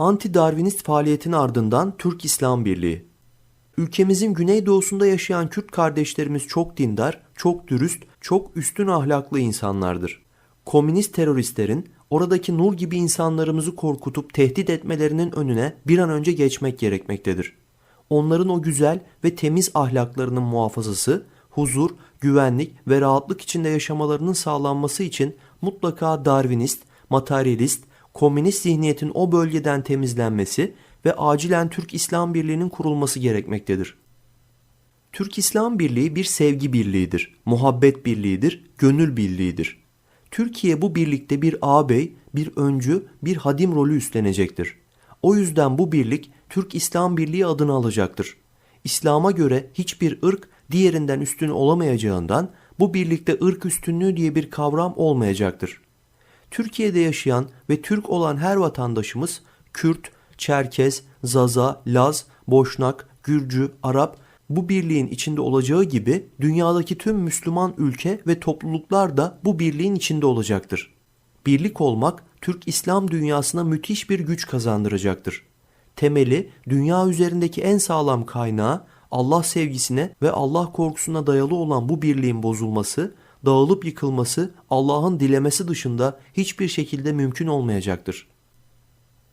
Anti-Darwinist faaliyetin ardından Türk İslam Birliği. Ülkemizin güneydoğusunda yaşayan Kürt kardeşlerimiz çok dindar, çok dürüst, çok üstün ahlaklı insanlardır. Komünist teröristlerin oradaki nur gibi insanlarımızı korkutup tehdit etmelerinin önüne bir an önce geçmek gerekmektedir. Onların o güzel ve temiz ahlaklarının muhafazası, huzur, güvenlik ve rahatlık içinde yaşamalarının sağlanması için mutlaka Darwinist, materyalist, komünist zihniyetin o bölgeden temizlenmesi ve acilen Türk İslam Birliği'nin kurulması gerekmektedir. Türk İslam Birliği bir sevgi birliğidir, muhabbet birliğidir, gönül birliğidir. Türkiye bu birlikte bir ağabey, bir öncü, bir hadim rolü üstlenecektir. O yüzden bu birlik Türk İslam Birliği adını alacaktır. İslam'a göre hiçbir ırk diğerinden üstün olamayacağından bu birlikte ırk üstünlüğü diye bir kavram olmayacaktır. Türkiye'de yaşayan ve Türk olan her vatandaşımız Kürt, Çerkez, Zaza, Laz, Boşnak, Gürcü, Arap bu birliğin içinde olacağı gibi dünyadaki tüm Müslüman ülke ve topluluklar da bu birliğin içinde olacaktır. Birlik olmak Türk İslam dünyasına müthiş bir güç kazandıracaktır. Temeli dünya üzerindeki en sağlam kaynağı Allah sevgisine ve Allah korkusuna dayalı olan bu birliğin bozulması, dağılıp yıkılması Allah'ın dilemesi dışında hiçbir şekilde mümkün olmayacaktır.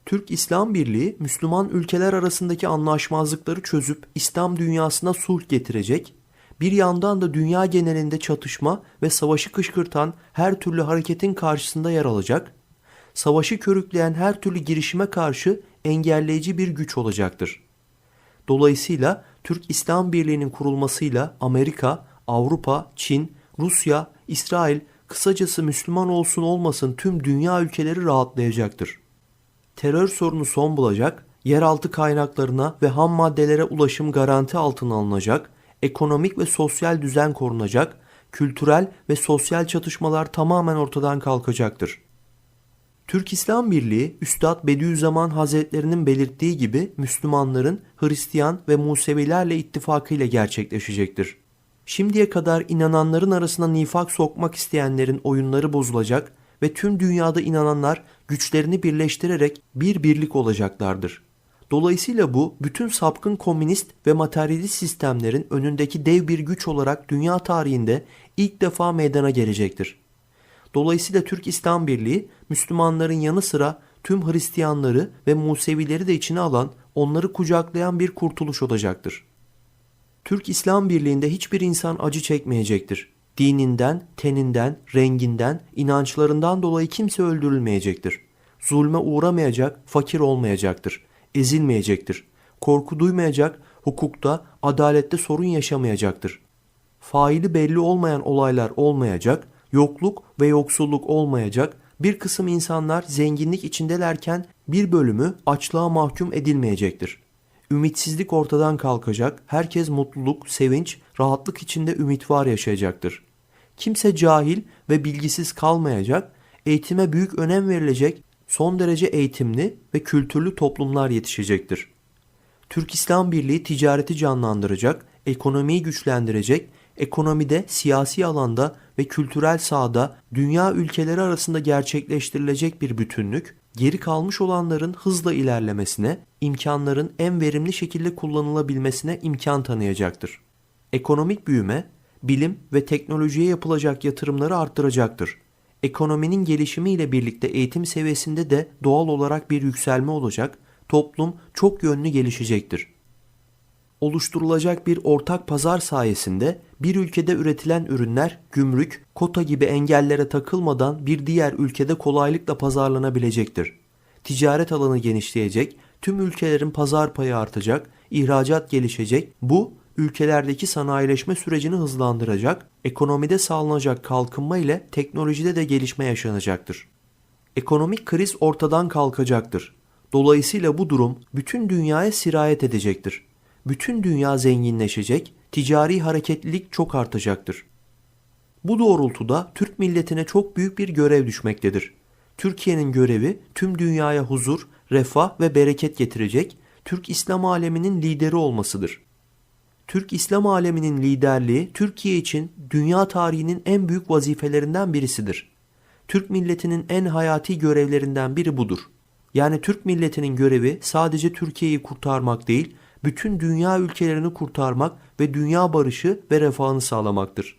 Türk İslam Birliği Müslüman ülkeler arasındaki anlaşmazlıkları çözüp İslam dünyasına sulh getirecek, bir yandan da dünya genelinde çatışma ve savaşı kışkırtan her türlü hareketin karşısında yer alacak, savaşı körükleyen her türlü girişime karşı engelleyici bir güç olacaktır. Dolayısıyla Türk İslam Birliği'nin kurulmasıyla Amerika, Avrupa, Çin, Rusya, İsrail, kısacası Müslüman olsun olmasın tüm dünya ülkeleri rahatlayacaktır. Terör sorunu son bulacak, yeraltı kaynaklarına ve ham maddelere ulaşım garanti altına alınacak, ekonomik ve sosyal düzen korunacak, kültürel ve sosyal çatışmalar tamamen ortadan kalkacaktır. Türk İslam Birliği Üstad Bediüzzaman Hazretlerinin belirttiği gibi Müslümanların Hristiyan ve Musevilerle ittifakıyla gerçekleşecektir. Şimdiye kadar inananların arasına nifak sokmak isteyenlerin oyunları bozulacak ve tüm dünyada inananlar güçlerini birleştirerek bir birlik olacaklardır. Dolayısıyla bu bütün sapkın komünist ve materyalist sistemlerin önündeki dev bir güç olarak dünya tarihinde ilk defa meydana gelecektir. Dolayısıyla Türk İslam Birliği Müslümanların yanı sıra tüm Hristiyanları ve Musevileri de içine alan, onları kucaklayan bir kurtuluş olacaktır. Türk İslam Birliği'nde hiçbir insan acı çekmeyecektir. Dininden, teninden, renginden, inançlarından dolayı kimse öldürülmeyecektir. Zulme uğramayacak, fakir olmayacaktır. Ezilmeyecektir. Korku duymayacak, hukukta, adalette sorun yaşamayacaktır. Faili belli olmayan olaylar olmayacak, yokluk ve yoksulluk olmayacak, bir kısım insanlar zenginlik içindelerken bir bölümü açlığa mahkum edilmeyecektir. Ümitsizlik ortadan kalkacak, herkes mutluluk, sevinç, rahatlık içinde ümit var yaşayacaktır. Kimse cahil ve bilgisiz kalmayacak, eğitime büyük önem verilecek, son derece eğitimli ve kültürlü toplumlar yetişecektir. Türk İslam Birliği ticareti canlandıracak, ekonomiyi güçlendirecek, ekonomide, siyasi alanda ve kültürel sahada dünya ülkeleri arasında gerçekleştirilecek bir bütünlük, geri kalmış olanların hızla ilerlemesine, imkanların en verimli şekilde kullanılabilmesine imkan tanıyacaktır. Ekonomik büyüme, bilim ve teknolojiye yapılacak yatırımları arttıracaktır. Ekonominin gelişimiyle birlikte eğitim seviyesinde de doğal olarak bir yükselme olacak, toplum çok yönlü gelişecektir oluşturulacak bir ortak pazar sayesinde bir ülkede üretilen ürünler gümrük, kota gibi engellere takılmadan bir diğer ülkede kolaylıkla pazarlanabilecektir. Ticaret alanı genişleyecek, tüm ülkelerin pazar payı artacak, ihracat gelişecek. Bu ülkelerdeki sanayileşme sürecini hızlandıracak, ekonomide sağlanacak kalkınma ile teknolojide de gelişme yaşanacaktır. Ekonomik kriz ortadan kalkacaktır. Dolayısıyla bu durum bütün dünyaya sirayet edecektir bütün dünya zenginleşecek, ticari hareketlilik çok artacaktır. Bu doğrultuda Türk milletine çok büyük bir görev düşmektedir. Türkiye'nin görevi tüm dünyaya huzur, refah ve bereket getirecek, Türk İslam aleminin lideri olmasıdır. Türk İslam aleminin liderliği Türkiye için dünya tarihinin en büyük vazifelerinden birisidir. Türk milletinin en hayati görevlerinden biri budur. Yani Türk milletinin görevi sadece Türkiye'yi kurtarmak değil, bütün dünya ülkelerini kurtarmak ve dünya barışı ve refahını sağlamaktır.